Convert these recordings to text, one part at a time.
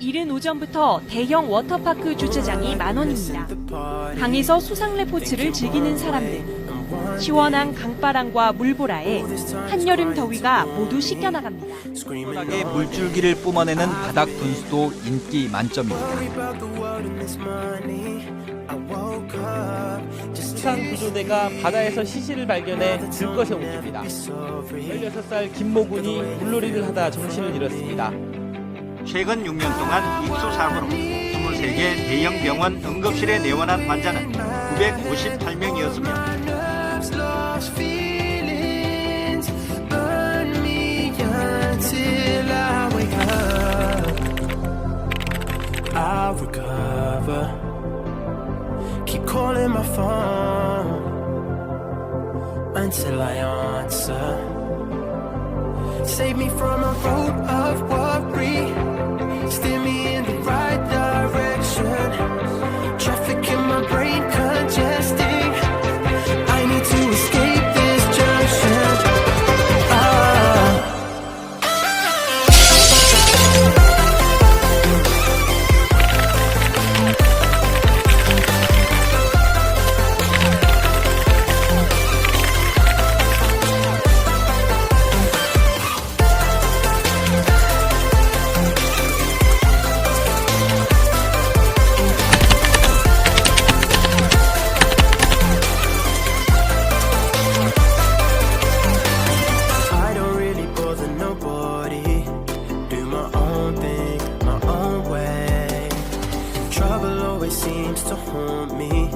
이른 오전부터 대형 워터파크 주차장이 만원입니다. 강에서 수상 레포츠를 즐기는 사람들. 시원한 강바람과 물보라에 한여름 더위가 모두 씻겨나갑니다. 시원하게 물줄기를 뿜어내는 바닥 분수도 인기 만점입니다. 수상 구조대가 바다에서 시신을 발견해 들것에 옮깁니다. 16살 김모군이 물놀이를 하다 정신을 잃었습니다. 최근 6년 동안 익수 사고로 23개 대형 병원 응급실에 내원한 환자는 958명이었으며 lost feelings burn me until I wake up. I'll recover. Keep calling my phone until I answer. Save me from a road of worry. Trouble always seems to haunt me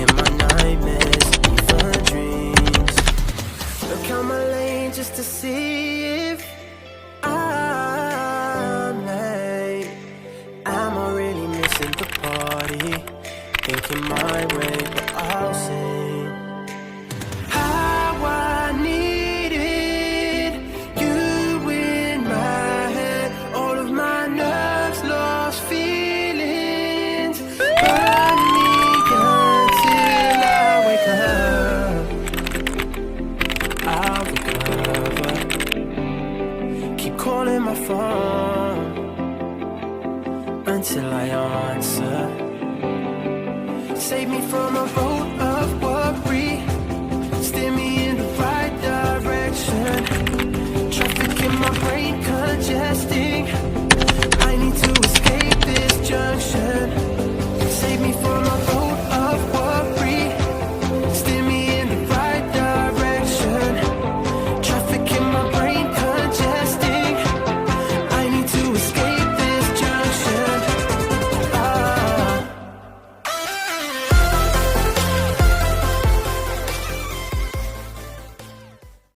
in my nightmares, even dreams. Look out my lane just to see if I'm late. Am I really missing the party? Thinking my way, until I answer. Save me from a road of worry.